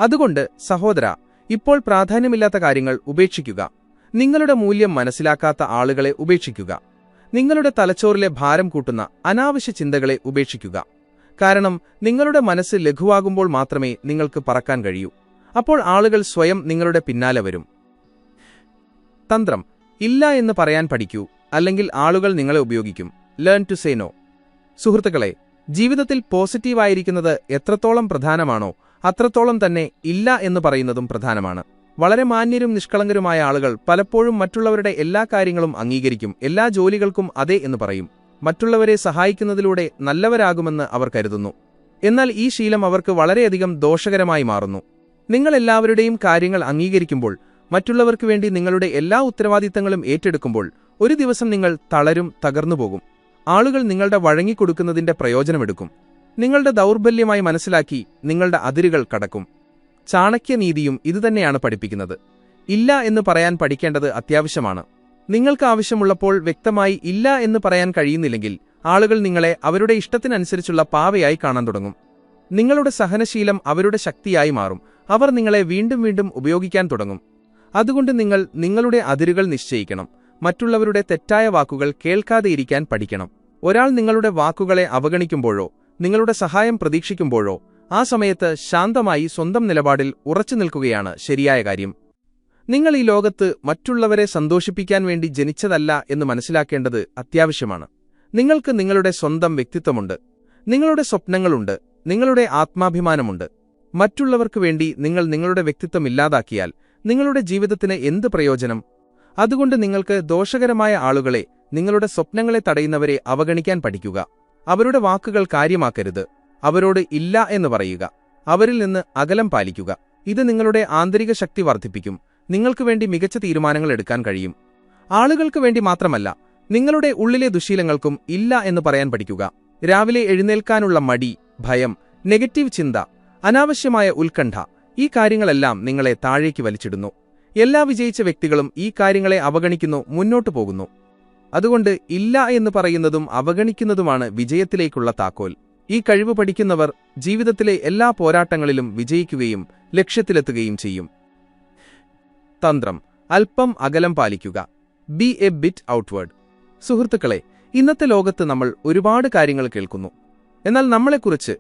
അതുകൊണ്ട് സഹോദര ഇപ്പോൾ പ്രാധാന്യമില്ലാത്ത കാര്യങ്ങൾ ഉപേക്ഷിക്കുക. നിങ്ങളുടെ മൂല്യം മനസ്സിലാക്കാത്ത ആളുകളെ ഉപേക്ഷിക്കുക. നിങ്ങളുടെ തലച്ചോറിലെ ഭാരം കൂട്ടുന്ന അനാവശ്യ ചിന്തകളെ ഉപേക്ഷിക്കുക. കാരണം നിങ്ങളുടെ മനസ്സ് ലഘുവാകുമ്പോൾ മാത്രമേ നിങ്ങൾക്ക് പറക്കാൻ കഴിയൂ. അപ്പോൾ ആളുകൾ സ്വയം നിങ്ങളുടെ പിന്നാലെ വരും. തന്ത്രം ഇല്ല എന്ന് പറയാൻ പഠിക്കൂ അല്ലെങ്കിൽ ആളുകൾ നിങ്ങളെ ഉപയോഗിക്കും. ലേൺ ടു സേ നോ സുഹൃത്തുക്കളെ ജീവിതത്തിൽ പോസിറ്റീവായിരിക്കുന്നത് എത്രത്തോളം പ്രധാനമാണോ അത്രത്തോളം തന്നെ ഇല്ല എന്ന് പറയുന്നതും പ്രധാനമാണ്. വളരെ മാന്യരും നിഷ്കളങ്കരുമായ ആളുകൾ പലപ്പോഴും മറ്റുള്ളവരുടെ എല്ലാ കാര്യങ്ങളും അംഗീകരിക്കും എല്ലാ ജോലികൾക്കും അതെ എന്ന് പറയും. മറ്റുള്ളവരെ സഹായിക്കുന്നതിലൂടെ നല്ലവരാകുമെന്ന് അവർ കരുതുന്നു. എന്നാൽ ഈ ശീലം അവർക്ക് വളരെയധികം ദോഷകരമായി മാറുന്നു. നിങ്ങൾ എല്ലാവരുടെയും കാര്യങ്ങൾ അംഗീകരിക്കുമ്പോൾ മറ്റുള്ളവർക്ക് വേണ്ടി നിങ്ങളുടെ എല്ലാ ഉത്തരവാദിത്തങ്ങളും ഏറ്റെടുക്കുമ്പോൾ ഒരു ദിവസം നിങ്ങൾ തളരും തകർന്നുപോകും ആളുകൾ നിങ്ങളുടെ വഴങ്ങിക്കൊടുക്കുന്നതിന്റെ പ്രയോജനമെടുക്കും. നിങ്ങളുടെ ദൗർബല്യമായി മനസ്സിലാക്കി നിങ്ങളുടെ അതിരുകൾ കടക്കും. ചാണക്യനീതിയും ഇതുതന്നെയാണ് പഠിപ്പിക്കുന്നത്. ഇല്ല എന്ന് പറയാൻ പഠിക്കേണ്ടത് അത്യാവശ്യമാണ്. നിങ്ങൾക്ക് ആവശ്യമുള്ളപ്പോൾ വ്യക്തമായി ഇല്ല എന്ന് പറയാൻ കഴിയുന്നില്ലെങ്കിൽ ആളുകൾ നിങ്ങളെ അവരുടെ ഇഷ്ടത്തിനനുസരിച്ചുള്ള പാവയായി കാണാൻ തുടങ്ങും. നിങ്ങളുടെ സഹനശീലം അവരുടെ ശക്തിയായി മാറും. അവർ നിങ്ങളെ വീണ്ടും വീണ്ടും ഉപയോഗിക്കാൻ തുടങ്ങും. അതുകൊണ്ട് നിങ്ങൾ നിങ്ങളുടെ അതിരുകൾ നിശ്ചയിക്കണം. മറ്റുള്ളവരുടെ തെറ്റായ വാക്കുകൾ കേൾക്കാതെ ഇരിക്കാൻ പഠിക്കണം. ഒരാൾ നിങ്ങളുടെ വാക്കുകളെ അവഗണിക്കുമ്പോഴോ നിങ്ങളുടെ സഹായം പ്രതീക്ഷിക്കുമ്പോഴോ ആ സമയത്ത് ശാന്തമായി സ്വന്തം നിലപാടിൽ ഉറച്ചു നിൽക്കുകയാണ് ശരിയായ കാര്യം. നിങ്ങൾ ഈ ലോകത്ത് മറ്റുള്ളവരെ സന്തോഷിപ്പിക്കാൻ വേണ്ടി ജനിച്ചതല്ല എന്ന് മനസ്സിലാക്കേണ്ടത് അത്യാവശ്യമാണ്. നിങ്ങൾക്ക് നിങ്ങളുടെ സ്വന്തം വ്യക്തിത്വമുണ്ട്. നിങ്ങളുടെ സ്വപ്നങ്ങളുണ്ട്. നിങ്ങളുടെ ആത്മാഭിമാനമുണ്ട്. മറ്റുള്ളവർക്ക് വേണ്ടി നിങ്ങൾ നിങ്ങളുടെ വ്യക്തിത്വം ഇല്ലാതാക്കിയാൽ നിങ്ങളുടെ ജീവിതത്തിന് എന്ത് പ്രയോജനം? അതുകൊണ്ട് നിങ്ങൾക്ക് ദോഷകരമായ ആളുകളെ നിങ്ങളുടെ സ്വപ്നങ്ങളെ തടയുന്നവരെ അവഗണിക്കാൻ പഠിക്കുക. അവരുടെ വാക്കുകൾ കാര്യമാക്കരുത്. അവരോട് ഇല്ല എന്ന് പറയുക. അവരിൽ നിന്ന് അകലം പാലിക്കുക. ഇത് നിങ്ങളുടെ ആന്തരിക ശക്തി വർദ്ധിപ്പിക്കും. നിങ്ങൾക്ക് വേണ്ടി മികച്ച തീരുമാനങ്ങൾ എടുക്കാൻ കഴിയും. ആളുകൾക്ക് വേണ്ടി മാത്രമല്ല നിങ്ങളുടെ ഉള്ളിലെ ദുശീലങ്ങൾക്കും ഇല്ല എന്ന് പറയാൻ പഠിക്കുക. രാവിലെ എഴുന്നേൽക്കാനുള്ള മടി ഭയം നെഗറ്റീവ് ചിന്ത അനാവശ്യമായ ഉത്കണ്ഠ ഈ കാര്യങ്ങളെല്ലാം നിങ്ങളെ താഴേക്ക് വലിച്ചിടുന്നു. എല്ലാ വിജയിച്ച വ്യക്തികളും ഈ കാര്യങ്ങളെ അവഗണിക്കുന്നു മുന്നോട്ടു പോകുന്നു. അതുകൊണ്ട് ഇല്ല എന്ന് പറയുന്നതും അവഗണിക്കുന്നതുമാണ് വിജയത്തിലേക്കുള്ള താക്കോൽ. ഈ കഴിവ് പഠിക്കുന്നവർ ജീവിതത്തിലെ എല്ലാ പോരാട്ടങ്ങളിലും വിജയിക്കുകയും ലക്ഷ്യത്തിലെത്തുകയും ചെയ്യും. തന്ത്രം. അല്പം അകലം പാലിക്കുക. ബി എ ബിറ്റ് ഔട്ട്വേർഡ് സുഹൃത്തുക്കളെ ഇന്നത്തെ ലോകത്ത് നമ്മൾ ഒരുപാട് കാര്യങ്ങൾ കേൾക്കുന്നു. എന്നാൽ നമ്മളെക്കുറിച്ച്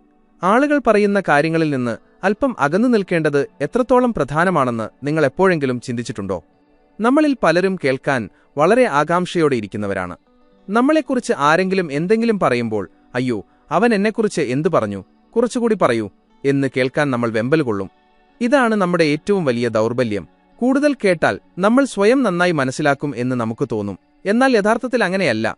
ആളുകൾ പറയുന്ന കാര്യങ്ങളിൽ നിന്ന് അല്പം അകന്നു നിൽക്കേണ്ടത് എത്രത്തോളം പ്രധാനമാണെന്ന് നിങ്ങൾ എപ്പോഴെങ്കിലും ചിന്തിച്ചിട്ടുണ്ടോ? നമ്മളിൽ പലരും കേൾക്കാൻ വളരെ ആകാംക്ഷയോടെ ഇരിക്കുന്നവരാണ്. നമ്മളെക്കുറിച്ച് ആരെങ്കിലും എന്തെങ്കിലും പറയുമ്പോൾ അയ്യോ അവൻ എന്നെക്കുറിച്ച് എന്തു പറഞ്ഞു? കുറച്ചുകൂടി പറയൂ എന്ന് കേൾക്കാൻ നമ്മൾ വെമ്പൽ കൊള്ളും. ഇതാണ് നമ്മുടെ ഏറ്റവും വലിയ ദൗർബല്യം. കൂടുതൽ കേട്ടാൽ നമ്മൾ സ്വയം നന്നായി മനസ്സിലാക്കും എന്ന് നമുക്ക് തോന്നും. എന്നാൽ യഥാർത്ഥത്തിൽ അങ്ങനെയല്ല.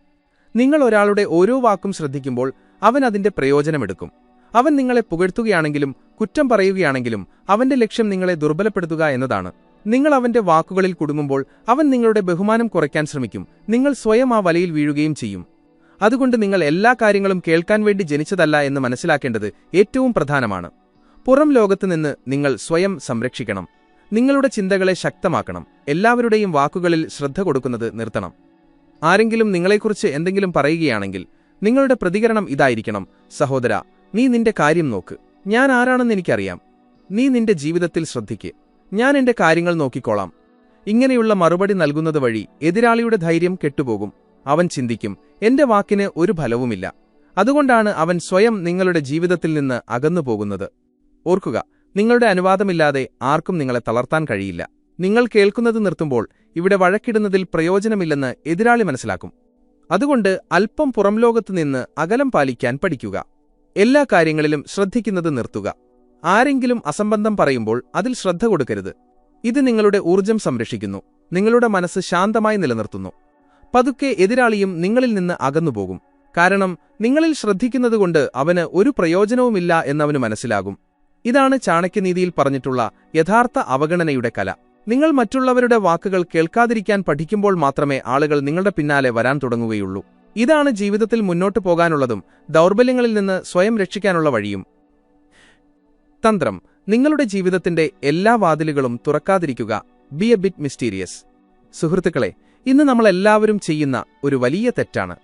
നിങ്ങൾ ഒരാളുടെ ഓരോ വാക്കും ശ്രദ്ധിക്കുമ്പോൾ അവൻ അതിന്റെ പ്രയോജനമെടുക്കും. അവൻ നിങ്ങളെ പുകഴ്ത്തുകയാണെങ്കിലും കുറ്റം പറയുകയാണെങ്കിലും അവന്റെ ലക്ഷ്യം നിങ്ങളെ ദുർബലപ്പെടുത്തുക എന്നതാണ്. നിങ്ങൾ അവന്റെ വാക്കുകളിൽ കുടുങ്ങുമ്പോൾ അവൻ നിങ്ങളുടെ ബഹുമാനം കുറയ്ക്കാൻ ശ്രമിക്കും. നിങ്ങൾ സ്വയം ആ വലയിൽ വീഴുകയും ചെയ്യും. അതുകൊണ്ട് നിങ്ങൾ എല്ലാ കാര്യങ്ങളും കേൾക്കാൻ വേണ്ടി ജനിച്ചതല്ല എന്ന് മനസ്സിലാക്കേണ്ടത് ഏറ്റവും പ്രധാനമാണ്. പുറം ലോകത്ത് നിന്ന് നിങ്ങൾ സ്വയം സംരക്ഷിക്കണം. നിങ്ങളുടെ ചിന്തകളെ ശക്തമാക്കണം. എല്ലാവരുടെയും വാക്കുകളിൽ ശ്രദ്ധ കൊടുക്കുന്നത് നിർത്തണം. ആരെങ്കിലും നിങ്ങളെക്കുറിച്ച് എന്തെങ്കിലും പറയുകയാണെങ്കിൽ നിങ്ങളുടെ പ്രതികരണം ഇതായിരിക്കണം. സഹോദര നീ നിന്റെ കാര്യം നോക്ക്. ഞാൻ ആരാണെന്ന് എനിക്കറിയാം. നീ നിന്റെ ജീവിതത്തിൽ ശ്രദ്ധിക്ക്. ഞാൻ എന്റെ കാര്യങ്ങൾ നോക്കിക്കോളാം. ഇങ്ങനെയുള്ള മറുപടി നൽകുന്നത് വഴി എതിരാളിയുടെ ധൈര്യം കെട്ടുപോകും. അവൻ ചിന്തിക്കും എന്റെ വാക്കിന് ഒരു ഫലവുമില്ല. അതുകൊണ്ടാണ് അവൻ സ്വയം നിങ്ങളുടെ ജീവിതത്തിൽ നിന്ന് അകന്നുപോകുന്നത് ഓർക്കുക നിങ്ങളുടെ അനുവാദമില്ലാതെ ആർക്കും നിങ്ങളെ തളർത്താൻ കഴിയില്ല. നിങ്ങൾ കേൾക്കുന്നത് നിർത്തുമ്പോൾ ഇവിടെ വഴക്കിടുന്നതിൽ പ്രയോജനമില്ലെന്ന് എതിരാളി മനസ്സിലാക്കും. അതുകൊണ്ട് അല്പം പുറംലോകത്തു നിന്ന് അകലം പാലിക്കാൻ പഠിക്കുക. എല്ലാ കാര്യങ്ങളിലും ശ്രദ്ധിക്കുന്നത് നിർത്തുക. ആരെങ്കിലും അസംബന്ധം പറയുമ്പോൾ അതിൽ ശ്രദ്ധ കൊടുക്കരുത്. ഇത് നിങ്ങളുടെ ഊർജം സംരക്ഷിക്കുന്നു. നിങ്ങളുടെ മനസ്സ് ശാന്തമായി നിലനിർത്തുന്നു. പതുക്കെ എതിരാളിയും നിങ്ങളിൽ നിന്ന് അകന്നുപോകും. കാരണം നിങ്ങളിൽ ശ്രദ്ധിക്കുന്നതുകൊണ്ട് അവന് ഒരു പ്രയോജനവുമില്ല എന്നവന് മനസ്സിലാകും. ഇതാണ് ചാണക്യനീതിയിൽ പറഞ്ഞിട്ടുള്ള യഥാർത്ഥ അവഗണനയുടെ കല. നിങ്ങൾ മറ്റുള്ളവരുടെ വാക്കുകൾ കേൾക്കാതിരിക്കാൻ പഠിക്കുമ്പോൾ മാത്രമേ ആളുകൾ നിങ്ങളുടെ പിന്നാലെ വരാൻ തുടങ്ങുകയുള്ളൂ. ഇതാണ് ജീവിതത്തിൽ മുന്നോട്ടു പോകാനുള്ളതും ദൗർബല്യങ്ങളിൽ നിന്ന് സ്വയം രക്ഷിക്കാനുള്ള വഴിയും. തന്ത്രം. നിങ്ങളുടെ ജീവിതത്തിന്റെ എല്ലാ വാതിലുകളും തുറക്കാതിരിക്കുക. ബി എ ബിറ്റ് മിസ്റ്റീരിയസ് സുഹൃത്തുക്കളെ ഇന്ന് നമ്മൾ എല്ലാവരും ചെയ്യുന്ന ഒരു വലിയ തെറ്റാണ്.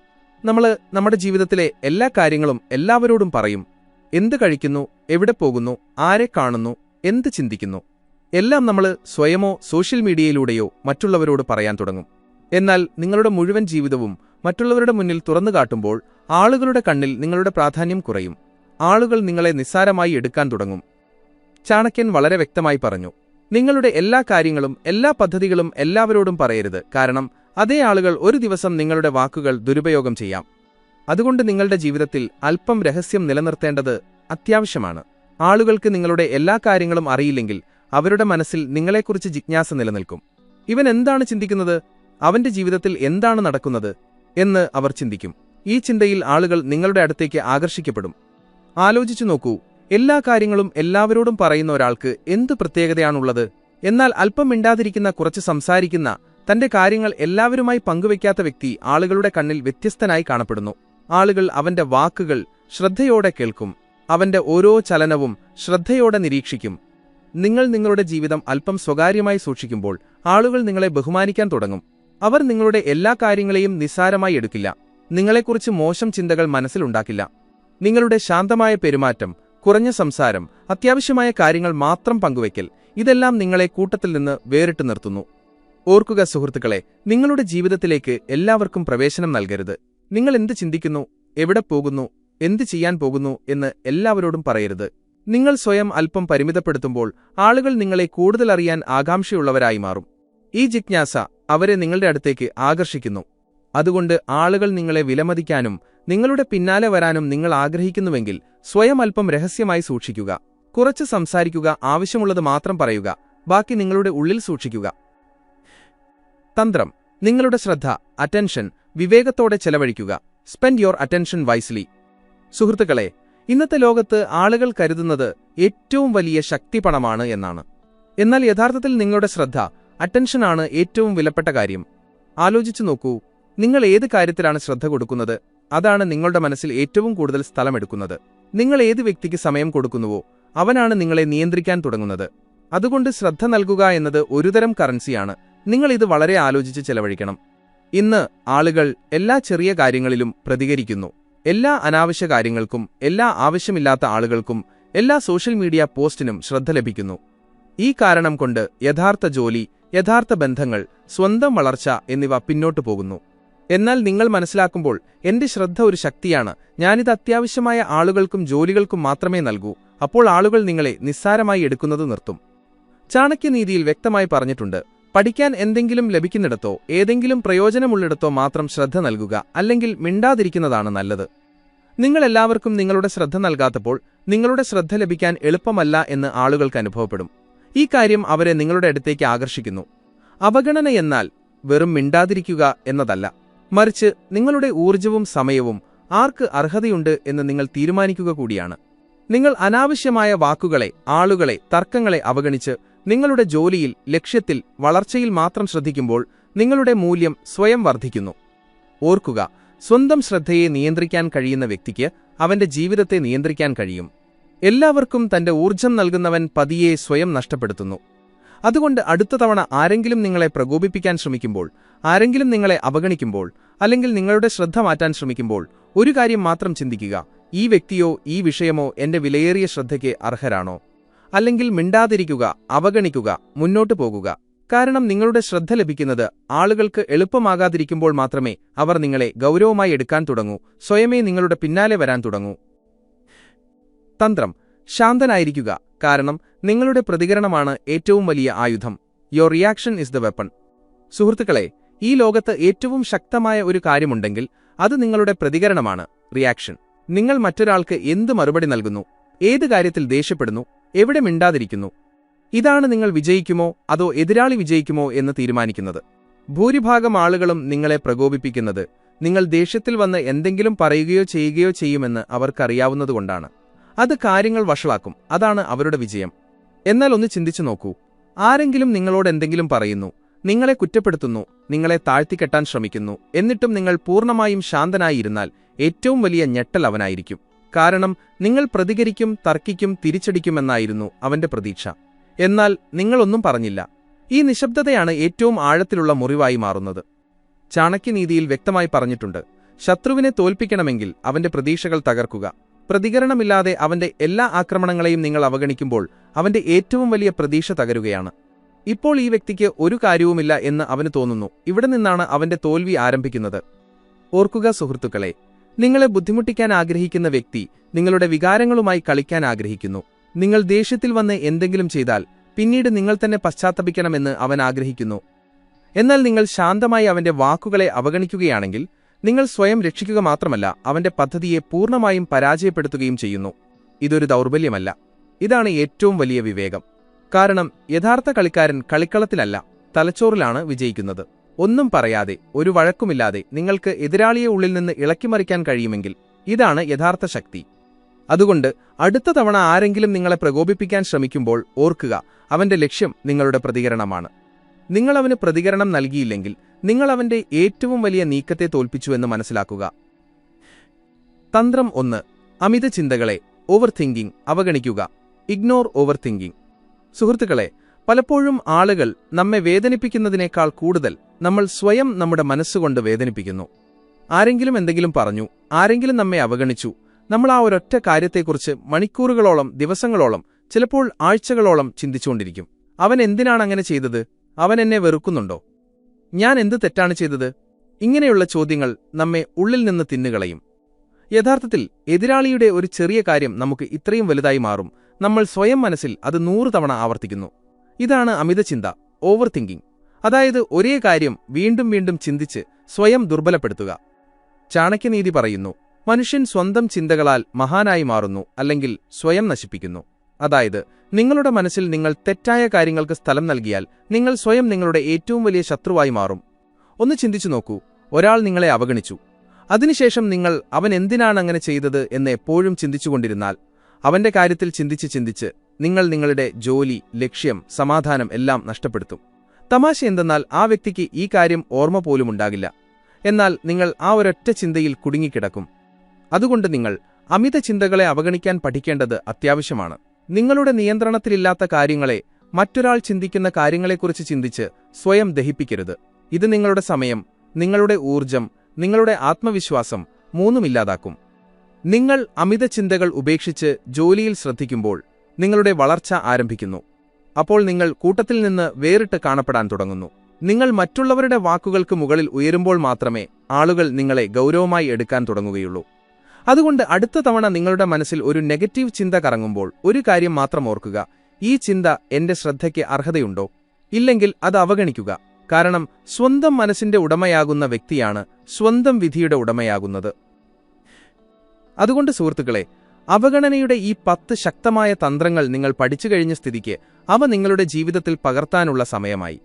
നമ്മൾ നമ്മുടെ ജീവിതത്തിലെ എല്ലാ കാര്യങ്ങളും എല്ലാവരോടും പറയും. എന്ത് കഴിക്കുന്നു എവിടെ പോകുന്നു ആരെ കാണുന്നു എന്ത് ചിന്തിക്കുന്നു. എല്ലാം നമ്മൾ സ്വയമോ സോഷ്യൽ മീഡിയയിലൂടെയോ മറ്റുള്ളവരോട് പറയാൻ തുടങ്ങും. എന്നാൽ നിങ്ങളുടെ മുഴുവൻ ജീവിതവും മറ്റുള്ളവരുടെ മുന്നിൽ തുറന്നു കാട്ടുമ്പോൾ ആളുകളുടെ കണ്ണിൽ നിങ്ങളുടെ പ്രാധാന്യം കുറയും. ആളുകൾ നിങ്ങളെ നിസ്സാരമായി എടുക്കാൻ തുടങ്ങും. ചാണക്യൻ വളരെ വ്യക്തമായി പറഞ്ഞു നിങ്ങളുടെ എല്ലാ കാര്യങ്ങളും എല്ലാ പദ്ധതികളും എല്ലാവരോടും പറയരുത്. കാരണം അതേ ആളുകൾ ഒരു ദിവസം നിങ്ങളുടെ വാക്കുകൾ ദുരുപയോഗം ചെയ്യാം. അതുകൊണ്ട് നിങ്ങളുടെ ജീവിതത്തിൽ അല്പം രഹസ്യം നിലനിർത്തേണ്ടത് അത്യാവശ്യമാണ്. ആളുകൾക്ക് നിങ്ങളുടെ എല്ലാ കാര്യങ്ങളും അറിയില്ലെങ്കിൽ അവരുടെ മനസ്സിൽ നിങ്ങളെക്കുറിച്ച് ജിജ്ഞാസ നിലനിൽക്കും. ഇവൻ എന്താണ് ചിന്തിക്കുന്നത്? അവന്റെ ജീവിതത്തിൽ എന്താണ് നടക്കുന്നത്? എന്ന് അവർ ചിന്തിക്കും. ഈ ചിന്തയിൽ ആളുകൾ നിങ്ങളുടെ അടുത്തേക്ക് ആകർഷിക്കപ്പെടും. ആലോചിച്ചു നോക്കൂ. എല്ലാ കാര്യങ്ങളും എല്ലാവരോടും പറയുന്ന ഒരാൾക്ക് എന്ത് പ്രത്യേകതയാണുള്ളത്? എന്നാൽ അല്പം മിണ്ടാതിരിക്കുന്ന കുറച്ച് സംസാരിക്കുന്ന തന്റെ കാര്യങ്ങൾ എല്ലാവരുമായി പങ്കുവയ്ക്കാത്ത വ്യക്തി ആളുകളുടെ കണ്ണിൽ വ്യത്യസ്തനായി കാണപ്പെടുന്നു. ആളുകൾ അവന്റെ വാക്കുകൾ ശ്രദ്ധയോടെ കേൾക്കും. അവന്റെ ഓരോ ചലനവും ശ്രദ്ധയോടെ നിരീക്ഷിക്കും. നിങ്ങൾ നിങ്ങളുടെ ജീവിതം അല്പം സ്വകാര്യമായി സൂക്ഷിക്കുമ്പോൾ ആളുകൾ നിങ്ങളെ ബഹുമാനിക്കാൻ തുടങ്ങും. അവർ നിങ്ങളുടെ എല്ലാ കാര്യങ്ങളെയും നിസ്സാരമായി എടുക്കില്ല. നിങ്ങളെക്കുറിച്ച് മോശം ചിന്തകൾ മനസ്സിലുണ്ടാക്കില്ല. നിങ്ങളുടെ ശാന്തമായ പെരുമാറ്റം കുറഞ്ഞ സംസാരം അത്യാവശ്യമായ കാര്യങ്ങൾ മാത്രം പങ്കുവയ്ക്കൽ ഇതെല്ലാം നിങ്ങളെ കൂട്ടത്തിൽ നിന്ന് വേറിട്ട് നിർത്തുന്നു. ഓർക്കുക സുഹൃത്തുക്കളെ നിങ്ങളുടെ ജീവിതത്തിലേക്ക് എല്ലാവർക്കും പ്രവേശനം നൽകരുത്. നിങ്ങൾ എന്ത് ചിന്തിക്കുന്നു എവിടെ പോകുന്നു എന്ത് ചെയ്യാൻ പോകുന്നു എന്ന് എല്ലാവരോടും പറയരുത്. നിങ്ങൾ സ്വയം അല്പം പരിമിതപ്പെടുത്തുമ്പോൾ ആളുകൾ നിങ്ങളെ കൂടുതൽ അറിയാൻ ആകാംക്ഷയുള്ളവരായി മാറും. ഈ ജിജ്ഞാസ അവരെ നിങ്ങളുടെ അടുത്തേക്ക് ആകർഷിക്കുന്നു. അതുകൊണ്ട് ആളുകൾ നിങ്ങളെ വിലമതിക്കാനും നിങ്ങളുടെ പിന്നാലെ വരാനും നിങ്ങൾ ആഗ്രഹിക്കുന്നുവെങ്കിൽ സ്വയം അല്പം രഹസ്യമായി സൂക്ഷിക്കുക. കുറച്ച് സംസാരിക്കുക ആവശ്യമുള്ളത് മാത്രം പറയുക. ബാക്കി നിങ്ങളുടെ ഉള്ളിൽ സൂക്ഷിക്കുക. തന്ത്രം. നിങ്ങളുടെ ശ്രദ്ധ അറ്റൻഷൻ വിവേകത്തോടെ ചെലവഴിക്കുക. സ്പെൻഡ് യുവർ അറ്റൻഷൻ വൈസ്ലി സുഹൃത്തുക്കളെ ഇന്നത്തെ ലോകത്ത് ആളുകൾ കരുതുന്നത് ഏറ്റവും വലിയ ശക്തി പണമാണ് എന്നാണ്. എന്നാൽ യഥാർത്ഥത്തിൽ നിങ്ങളുടെ ശ്രദ്ധ അറ്റൻഷനാണ് ഏറ്റവും വിലപ്പെട്ട കാര്യം. ആലോചിച്ചു നോക്കൂ. നിങ്ങൾ ഏത് കാര്യത്തിലാണ് ശ്രദ്ധ കൊടുക്കുന്നത്? അതാണ് നിങ്ങളുടെ മനസ്സിൽ ഏറ്റവും കൂടുതൽ സ്ഥലമെടുക്കുന്നത് നിങ്ങൾ ഏത് വ്യക്തിക്ക് സമയം കൊടുക്കുന്നുവോ അവനാണ് നിങ്ങളെ നിയന്ത്രിക്കാൻ തുടങ്ങുന്നത്. അതുകൊണ്ട് ശ്രദ്ധ നൽകുക എന്നത് ഒരുതരം കറൻസിയാണ്. നിങ്ങൾ ഇത് വളരെ ആലോചിച്ച് ചെലവഴിക്കണം. ഇന്ന് ആളുകൾ എല്ലാ ചെറിയ കാര്യങ്ങളിലും പ്രതികരിക്കുന്നു. എല്ലാ അനാവശ്യ കാര്യങ്ങൾക്കും എല്ലാ ആവശ്യമില്ലാത്ത ആളുകൾക്കും എല്ലാ സോഷ്യൽ മീഡിയ പോസ്റ്റിനും ശ്രദ്ധ ലഭിക്കുന്നു. ഈ കാരണം കൊണ്ട് യഥാർത്ഥ ജോലി യഥാർത്ഥ ബന്ധങ്ങൾ സ്വന്തം വളർച്ച എന്നിവ പിന്നോട്ടു പോകുന്നു. എന്നാൽ നിങ്ങൾ മനസ്സിലാക്കുമ്പോൾ എന്റെ ശ്രദ്ധ ഒരു ശക്തിയാണ്. ഞാനിത് അത്യാവശ്യമായ ആളുകൾക്കും ജോലികൾക്കും മാത്രമേ നൽകൂ. അപ്പോൾ ആളുകൾ നിങ്ങളെ നിസ്സാരമായി എടുക്കുന്നത് നിർത്തും. ചാണക്യനീതിയിൽ വ്യക്തമായി പറഞ്ഞിട്ടുണ്ട് പഠിക്കാൻ എന്തെങ്കിലും ലഭിക്കുന്നിടത്തോ ഏതെങ്കിലും പ്രയോജനമുള്ളിടത്തോ മാത്രം ശ്രദ്ധ നൽകുക അല്ലെങ്കിൽ മിണ്ടാതിരിക്കുന്നതാണ് നല്ലത്. നിങ്ങളെല്ലാവർക്കും നിങ്ങളുടെ ശ്രദ്ധ നൽകാത്തപ്പോൾ നിങ്ങളുടെ ശ്രദ്ധ ലഭിക്കാൻ എളുപ്പമല്ല എന്ന് ആളുകൾക്ക് അനുഭവപ്പെടും. ഈ കാര്യം അവരെ നിങ്ങളുടെ അടുത്തേക്ക് ആകർഷിക്കുന്നു. അവഗണന എന്നാൽ വെറും മിണ്ടാതിരിക്കുക എന്നതല്ല. മറിച്ച് നിങ്ങളുടെ ഊർജവും സമയവും ആർക്ക് അർഹതയുണ്ട് എന്ന് നിങ്ങൾ തീരുമാനിക്കുക കൂടിയാണ്. നിങ്ങൾ അനാവശ്യമായ വാക്കുകളെ ആളുകളെ തർക്കങ്ങളെ അവഗണിച്ച് നിങ്ങളുടെ ജോലിയിൽ ലക്ഷ്യത്തിൽ വളർച്ചയിൽ മാത്രം ശ്രദ്ധിക്കുമ്പോൾ നിങ്ങളുടെ മൂല്യം സ്വയം വർദ്ധിക്കുന്നു. ഓർക്കുക സ്വന്തം ശ്രദ്ധയെ നിയന്ത്രിക്കാൻ കഴിയുന്ന വ്യക്തിക്ക് അവന്റെ ജീവിതത്തെ നിയന്ത്രിക്കാൻ കഴിയും. എല്ലാവർക്കും തന്റെ ഊർജം നൽകുന്നവൻ പതിയെ സ്വയം നഷ്ടപ്പെടുത്തുന്നു. അതുകൊണ്ട് അടുത്ത തവണ ആരെങ്കിലും നിങ്ങളെ പ്രകോപിപ്പിക്കാൻ ശ്രമിക്കുമ്പോൾ ആരെങ്കിലും നിങ്ങളെ അവഗണിക്കുമ്പോൾ അല്ലെങ്കിൽ നിങ്ങളുടെ ശ്രദ്ധ മാറ്റാൻ ശ്രമിക്കുമ്പോൾ ഒരു കാര്യം മാത്രം ചിന്തിക്കുക ഈ വ്യക്തിയോ ഈ വിഷയമോ എന്റെ വിലയേറിയ ശ്രദ്ധയ്ക്ക് അർഹരാണോ? അല്ലെങ്കിൽ മിണ്ടാതിരിക്കുക അവഗണിക്കുക മുന്നോട്ടു പോകുക. കാരണം നിങ്ങളുടെ ശ്രദ്ധ ലഭിക്കുന്നത് ആളുകൾക്ക് എളുപ്പമാകാതിരിക്കുമ്പോൾ മാത്രമേ അവർ നിങ്ങളെ ഗൗരവമായി എടുക്കാൻ തുടങ്ങൂ സ്വയമേ നിങ്ങളുടെ പിന്നാലെ വരാൻ തുടങ്ങൂ. തന്ത്രം. ശാന്തനായിരിക്കുക. കാരണം നിങ്ങളുടെ പ്രതികരണമാണ് ഏറ്റവും വലിയ ആയുധം. Your reaction is the weapon സുഹൃത്തുക്കളെ ഈ ലോകത്ത് ഏറ്റവും ശക്തമായ ഒരു കാര്യമുണ്ടെങ്കിൽ അത് നിങ്ങളുടെ പ്രതികരണമാണ് റിയാക്ഷൻ നിങ്ങൾ മറ്റൊരാൾക്ക് എന്ത് മറുപടി നൽകുന്നു ഏത് കാര്യത്തിൽ ദേഷ്യപ്പെടുന്നു എവിടെ മിണ്ടാതിരിക്കുന്നു ഇതാണ് നിങ്ങൾ വിജയിക്കുമോ അതോ എതിരാളി വിജയിക്കുമോ എന്ന് തീരുമാനിക്കുന്നത്. ഭൂരിഭാഗം ആളുകളും നിങ്ങളെ പ്രകോപിപ്പിക്കുന്നത് നിങ്ങൾ ദേഷ്യത്തിൽ വന്ന് എന്തെങ്കിലും പറയുകയോ ചെയ്യുകയോ ചെയ്യുമെന്ന് അവർക്കറിയാവുന്നതുകൊണ്ടാണ്. അത് കാര്യങ്ങൾ വഷളാക്കും അതാണ് അവരുടെ വിജയം. എന്നാൽ ഒന്ന് ചിന്തിച്ചു നോക്കൂ. ആരെങ്കിലും നിങ്ങളോട് എന്തെങ്കിലും പറയുന്നു നിങ്ങളെ കുറ്റപ്പെടുത്തുന്നു നിങ്ങളെ താഴ്ത്തിക്കെട്ടാൻ ശ്രമിക്കുന്നു. എന്നിട്ടും നിങ്ങൾ പൂർണമായും ശാന്തനായിരുന്നാൽ ഏറ്റവും വലിയ ഞെട്ടൽ അവനായിരിക്കും. കാരണം നിങ്ങൾ പ്രതികരിക്കും തർക്കിക്കും തിരിച്ചടിക്കുമെന്നായിരുന്നു അവന്റെ പ്രതീക്ഷ. എന്നാൽ നിങ്ങളൊന്നും പറഞ്ഞില്ല. ഈ നിശബ്ദതയാണ് ഏറ്റവും ആഴത്തിലുള്ള മുറിവായി മാറുന്നത്. ചാണക്യനീതിയിൽ വ്യക്തമായി പറഞ്ഞിട്ടുണ്ട് ശത്രുവിനെ തോൽപ്പിക്കണമെങ്കിൽ അവന്റെ പ്രതീക്ഷകൾ തകർക്കുക. പ്രതികരണമില്ലാതെ അവന്റെ എല്ലാ ആക്രമണങ്ങളെയും നിങ്ങൾ അവഗണിക്കുമ്പോൾ അവന്റെ ഏറ്റവും വലിയ പ്രതീക്ഷ തകരുകയാണ്. ഇപ്പോൾ ഈ വ്യക്തിക്ക് ഒരു കാര്യവുമില്ല എന്ന് അവന് തോന്നുന്നു. ഇവിടെ നിന്നാണ് അവന്റെ തോൽവി ആരംഭിക്കുന്നത്. ഓർക്കുക സുഹൃത്തുക്കളെ നിങ്ങളെ ബുദ്ധിമുട്ടിക്കാൻ ആഗ്രഹിക്കുന്ന വ്യക്തി നിങ്ങളുടെ വികാരങ്ങളുമായി കളിക്കാൻ ആഗ്രഹിക്കുന്നു. നിങ്ങൾ ദേഷ്യത്തിൽ വന്ന് എന്തെങ്കിലും ചെയ്താൽ പിന്നീട് നിങ്ങൾ തന്നെ പശ്ചാത്തപിക്കണമെന്ന് അവൻ ആഗ്രഹിക്കുന്നു. എന്നാൽ നിങ്ങൾ ശാന്തമായി അവന്റെ വാക്കുകളെ അവഗണിക്കുകയാണെങ്കിൽ നിങ്ങൾ സ്വയം രക്ഷിക്കുക മാത്രമല്ല അവന്റെ പദ്ധതിയെ പൂർണമായും പരാജയപ്പെടുത്തുകയും ചെയ്യുന്നു. ഇതൊരു ദൗർബല്യമല്ല. ഇതാണ് ഏറ്റവും വലിയ വിവേകം. കാരണം യഥാർത്ഥ കളിക്കാരൻ കളിക്കളത്തിലല്ല തലച്ചോറിലാണ് വിജയിക്കുന്നത്. ഒന്നും പറയാതെ ഒരു വഴക്കുമില്ലാതെ നിങ്ങൾക്ക് എതിരാളിയെ ഉള്ളിൽ നിന്ന് ഇളക്കിമറിക്കാൻ കഴിയുമെങ്കിൽ ഇതാണ് യഥാർത്ഥ ശക്തി. അതുകൊണ്ട് അടുത്ത തവണ ആരെങ്കിലും നിങ്ങളെ പ്രകോപിപ്പിക്കാൻ ശ്രമിക്കുമ്പോൾ ഓർക്കുക അവന്റെ ലക്ഷ്യം നിങ്ങളുടെ പ്രതികരണമാണ്. നിങ്ങളവന് പ്രതികരണം നൽകിയില്ലെങ്കിൽ നിങ്ങൾ അവന്റെ ഏറ്റവും വലിയ നീക്കത്തെ തോൽപ്പിച്ചുവെന്ന് മനസ്സിലാക്കുക. തന്ത്രം ഒന്ന് അമിത ചിന്തകളെ ഓവർ തിങ്കിംഗ് അവഗണിക്കുക. ഇഗ്നോർ ഓവർ തിങ്കിംഗ് സുഹൃത്തുക്കളെ പലപ്പോഴും ആളുകൾ നമ്മെ വേദനിപ്പിക്കുന്നതിനേക്കാൾ കൂടുതൽ നമ്മൾ സ്വയം നമ്മുടെ മനസ്സുകൊണ്ട് വേദനിപ്പിക്കുന്നു. ആരെങ്കിലും എന്തെങ്കിലും പറഞ്ഞു ആരെങ്കിലും നമ്മെ അവഗണിച്ചു നമ്മൾ ആ ഒരൊറ്റ കാര്യത്തെക്കുറിച്ച് മണിക്കൂറുകളോളം ദിവസങ്ങളോളം ചിലപ്പോൾ ആഴ്ചകളോളം ചിന്തിച്ചുകൊണ്ടിരിക്കും. അവൻ എന്തിനാണ് അങ്ങനെ ചെയ്തത്? അവൻ എന്നെ വെറുക്കുന്നുണ്ടോ? ഞാൻ എന്ത് തെറ്റാണ് ചെയ്തത്? ഇങ്ങനെയുള്ള ചോദ്യങ്ങൾ നമ്മെ ഉള്ളിൽ നിന്ന് തിന്നുകളയും. യഥാർത്ഥത്തിൽ എതിരാളിയുടെ ഒരു ചെറിയ കാര്യം നമുക്ക് ഇത്രയും വലുതായി മാറും. നമ്മൾ സ്വയം മനസ്സിൽ അത് നൂറ് തവണ ആവർത്തിക്കുന്നു. ഇതാണ് അമിത ചിന്ത ഓവർ തിങ്കിങ് അതായത് ഒരേ കാര്യം വീണ്ടും വീണ്ടും ചിന്തിച്ച് സ്വയം ദുർബലപ്പെടുത്തുക. ചാണക്യനീതി പറയുന്നു മനുഷ്യൻ സ്വന്തം ചിന്തകളാൽ മഹാനായി മാറുന്നു അല്ലെങ്കിൽ സ്വയം നശിപ്പിക്കുന്നു. അതായത് നിങ്ങളുടെ മനസ്സിൽ നിങ്ങൾ തെറ്റായ കാര്യങ്ങൾക്ക് സ്ഥലം നൽകിയാൽ നിങ്ങൾ സ്വയം നിങ്ങളുടെ ഏറ്റവും വലിയ ശത്രുവായി മാറും. ഒന്ന് ചിന്തിച്ചു നോക്കൂ ഒരാൾ നിങ്ങളെ അവഗണിച്ചു. അതിനുശേഷം നിങ്ങൾ അവൻ എന്തിനാണ് അങ്ങനെ ചെയ്തത് എന്ന് എപ്പോഴും ചിന്തിച്ചുകൊണ്ടിരുന്നാൽ അവന്റെ കാര്യത്തിൽ ചിന്തിച്ച് ചിന്തിച്ച് നിങ്ങൾ നിങ്ങളുടെ ജോലി ലക്ഷ്യം സമാധാനം എല്ലാം നഷ്ടപ്പെടുത്തും. തമാശ എന്തെന്നാൽ ആ വ്യക്തിക്ക് ഈ കാര്യം ഓർമ്മ പോലും ഉണ്ടാകില്ല. എന്നാൽ നിങ്ങൾ ആ ഒരൊറ്റ ചിന്തയിൽ കുടുങ്ങിക്കിടക്കും. അതുകൊണ്ട് നിങ്ങൾ അമിത ചിന്തകളെ അവഗണിക്കാൻ പഠിക്കേണ്ടത് അത്യാവശ്യമാണ്. നിങ്ങളുടെ നിയന്ത്രണത്തിലില്ലാത്ത കാര്യങ്ങളെ മറ്റൊരാൾ ചിന്തിക്കുന്ന കാര്യങ്ങളെക്കുറിച്ച് ചിന്തിച്ച് സ്വയം ദഹിപ്പിക്കരുത്. ഇത് നിങ്ങളുടെ സമയം നിങ്ങളുടെ ഊർജം നിങ്ങളുടെ ആത്മവിശ്വാസം മൂന്നുമില്ലാതാക്കും നിങ്ങൾ അമിത ചിന്തകൾ ഉപേക്ഷിച്ച് ജോലിയിൽ ശ്രദ്ധിക്കുമ്പോൾ നിങ്ങളുടെ വളർച്ച ആരംഭിക്കുന്നു. അപ്പോൾ നിങ്ങൾ കൂട്ടത്തിൽ നിന്ന് വേറിട്ട് കാണപ്പെടാൻ തുടങ്ങുന്നു. നിങ്ങൾ മറ്റുള്ളവരുടെ വാക്കുകൾക്ക് മുകളിൽ ഉയരുമ്പോൾ മാത്രമേ ആളുകൾ നിങ്ങളെ ഗൗരവമായി എടുക്കാൻ തുടങ്ങുകയുള്ളൂ. അതുകൊണ്ട് അടുത്ത തവണ നിങ്ങളുടെ മനസ്സിൽ ഒരു നെഗറ്റീവ് ചിന്ത കറങ്ങുമ്പോൾ ഒരു കാര്യം മാത്രം ഓർക്കുക. ഈ ചിന്ത എന്റെ ശ്രദ്ധയ്ക്ക് അർഹതയുണ്ടോ? ഇല്ലെങ്കിൽ അത് അവഗണിക്കുക. കാരണം സ്വന്തം മനസ്സിന്റെ ഉടമയാകുന്ന വ്യക്തിയാണ് സ്വന്തം വിധിയുടെ ഉടമയാകുന്നത്. അതുകൊണ്ട് സുഹൃത്തുക്കളെ അവഗണനയുടെ ഈ പത്ത് ശക്തമായ തന്ത്രങ്ങൾ നിങ്ങൾ പഠിച്ചു കഴിഞ്ഞ സ്ഥിതിക്ക് അവ നിങ്ങളുടെ ജീവിതത്തിൽ പകർത്താനുള്ള സമയമായി.